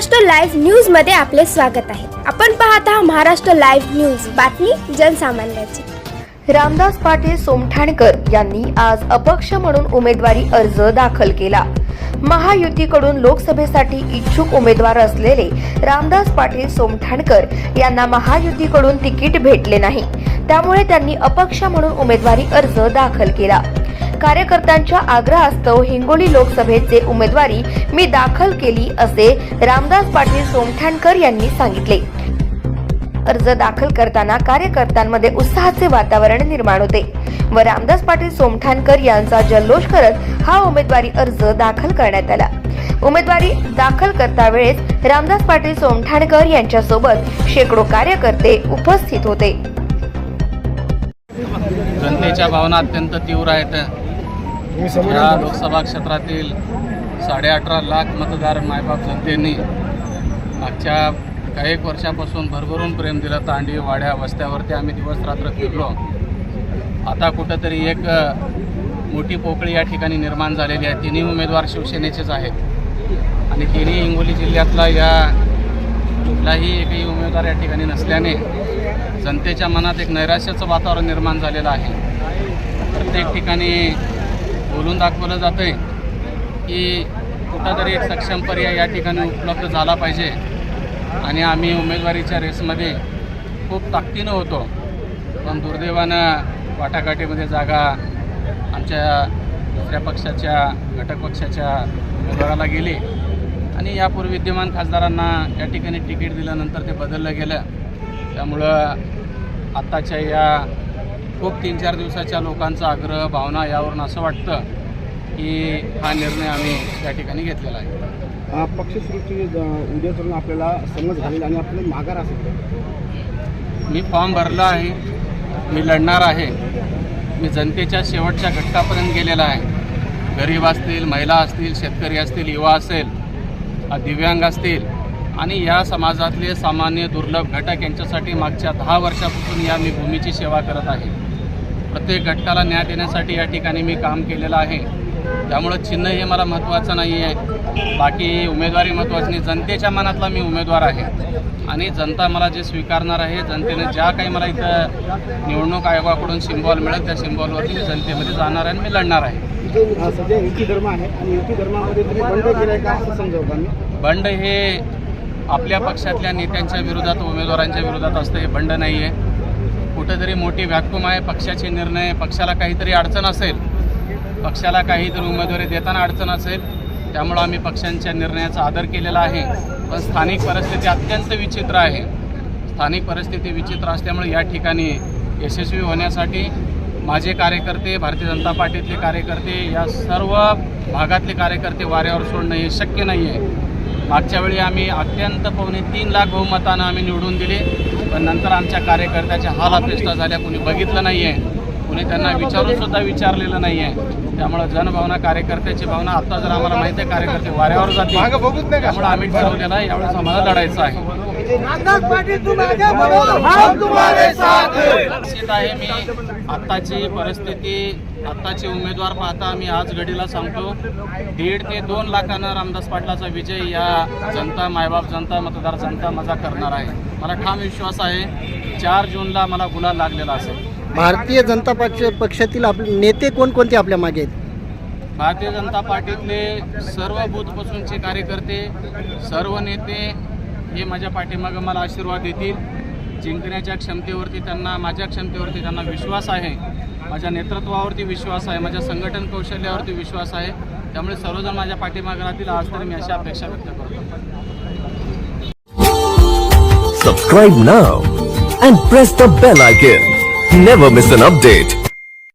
Maharashtra live न्यूजमध्ये आपले स्वागत आहे. आपण पाहत आहात महाराष्ट्र लाईव्ह न्यूज. बातमी जनसामान्याची. रामदास पाटील सोमठाणकर यांनी आज अपक्ष म्हणून उमेदवारी अर्ज दाखल केला. महायुतीकडून लोकसभेसाठी इच्छुक उमेदवार असलेले रामदास पाटील सोमठाणकर यांना महायुतीकडून तिकीट भेटले नाही. त्यामुळे त्यांनी अपक्ष म्हणून उमेदवारी अर्ज दाखल केला. कार्यकर्त्यांच्या आग्रहास्तव हिंगोली लोकसभेचे उमेदवारी मी दाखल केली असे रामदास पाटील सोमठाणकर यांनी सांगितले. अर्ज दाखल करताना कार्यकर्त्यांमध्ये उत्साहाचे वातावरण निर्माण होते. व रामदास पाटील सोमठाणकर यांचा जल्लोष करत हा उमेदवारी अर्ज दाखल करण्यात आला. उमेदवारी दाखल करता वेळेस रामदास पाटील सोमठाणकर यांच्यासोबत शेकडो कार्यकर्ते उपस्थित होते. जनतेच्या भावना अत्यंत तीव्र आहेत. या लोकसभा क्षेत्रातील साडेअठरा लाख मतदार मायबाप जनतेने मागच्या काही एक वर्षापासून भरभरून प्रेम दिलं तांडी वाड्या वस्त्यावरती आम्ही दिवस रात्र फिरलो. आता कुठंतरी एक मोठी पोकळी या ठिकाणी निर्माण झालेली आहे. तिन्ही उमेदवार शिवसेनेचेच आहेत. आणि तिन्ही हिंगोली जिल्ह्यातला या कुठलाही एकही उमेदवार या ठिकाणी नसल्याने जनतेच्या मनात एक नैराश्याचं वातावरण निर्माण झालेलं आहे. प्रत्येक ठिकाणी बोलून दाखवलं जातं आहे की कुठंतरी एक सक्षम पर्याय या ठिकाणी उपलब्ध झाला पाहिजे. आणि आम्ही उमेदवारीच्या रेसमध्ये खूप ताकदीनं होतो. पण दुर्दैवानं वाटाघाटीमध्ये जागा आमच्या दुसऱ्या पक्षाच्या घटक पक्षाच्या उमेदवाराला गेली. आणि यापूर्वी विद्यमान खासदारांना या ठिकाणी तिकीट दिल्यानंतर ते बदललं गेलं. त्यामुळं आत्ताच्या या खूप तीन चार दिवसाच्या लोकांचा आग्रह भावना यावरून असं वाटतं की हा निर्णय आम्ही या ठिकाणी घेतलेला आहे. पक्षश्रेष्ठी ज- उद्या करून आपल्याला समज घालेल आणि आपल्याला माघार असेल. मी फॉर्म भरला आहे मी लढणार आहे मी जनतेच्या शेवटच्या घटकापर्यंत गेलेला आहे. गरीब असतील महिला असतील शेतकरी असतील युवा असेल दिव्यांग असतील आणि या समाजातले सामान्य दुर्लभ घटक यांच्यासाठी मागच्या दहा वर्षापासून या मी भूमीची सेवा करत आहे. प्रत्येक घटकाला न्याय देण्यासाठी या ठिकाणी मी काम केलेलं आहे. त्यामुळं चिन्ह हे मला महत्त्वाचं नाही आहे बाकी उमेदवारी महत्त्वाची नाही. जनतेच्या मनातला मी उमेदवार आहे. आणि जनता मला जे स्वीकारणार आहे जनतेने ज्या काही मला इथं निवडणूक आयोगाकडून सिम्बॉल मिळेल त्या सिम्बॉलवरती मी जनतेमध्ये जाणार आहे आणि मी लढणार आहे. अ, सध्या युती धर्म आहे आणि युती धर्मामध्ये तुम्ही बंड का असं बंड हे आपल्या पक्षातल्या नेत्यांच्या विरोधात उमेदवारांच्या विरोधात असतं. हे बंड नाही आहे कुठेतरी मोठी व्याकुम आहे पक्षाचे निर्णय पक्षाला काहीतरी अडचण असेल पक्षाला काहीतरी उमेदवारी देताना अडचण असेल त्यामुळं आम्ही पक्षांच्या निर्णयाचा आदर केलेला आहे. पण स्थानिक परिस्थिती अत्यंत विचित्र आहे. स्थानिक परिस्थिती विचित्र असल्यामुळे या ठिकाणी यशस्वी होण्यासाठी माझे कार्यकर्ते भारतीय जनता पार्टीतले कार्यकर्ते या सर्व भागातले कार्यकर्ते वाऱ्यावर सोडणं हे शक्य नाही आहे मागच्या वेळी आम्ही अत्यंत पावणे तीन लाख बहुमतानं आम्ही निवडून दिले. पण नंतर आमच्या कार्यकर्त्याच्या हाल अपेष्टा झाल्या. कुणी बघितलं नाही आहे कुणी त्यांना विचारून सुद्धा विचारलेलं नाही आहे त्यामुळं जनभावना कार्यकर्त्याची भावना आता जर आम्हाला माहिती आहे कार्यकर्ते वाऱ्यावर जातील. त्यामुळे आम्ही ठरवलेलं आहे यावेळेस आम्हाला लढायचं आहे. निश्चित आहे मी आत्ताची परिस्थिती आत्ताचे उमेदवार पाहता मी आज घडीला सांगतो दीड ते दोन लाखानं रामदास पाटलाचा विजय या जनता मायबाप जनता मतदार जनता माझा करणार आहे. मला ठाम विश्वास आहे चार जूनला मला गुलाल लागलेला असेल. भारतीय जनता पक्ष पक्षातील आपले नेते कोणकोणते आपल्या मागे आहेत? भारतीय जनता पार्टीतले सर्व बूथपासूनचे कार्यकर्ते सर्व नेते हे माझ्या पाठीमागं मला आशीर्वाद देतील. जिंकण्याच्या क्षमतेवरती त्यांना माझ्या क्षमतेवरती त्यांना विश्वास आहे. माझ्या नेतृत्वावरती विश्वास आहे. माझ्या संघटन कौशल्यावरती विश्वास आहे. त्यामुळे सर्वजण माझ्या पाठीमागं राहतील. आज तरी मी अशी अपेक्षा व्यक्त करतो. Subscribe now and press the bell icon never miss an update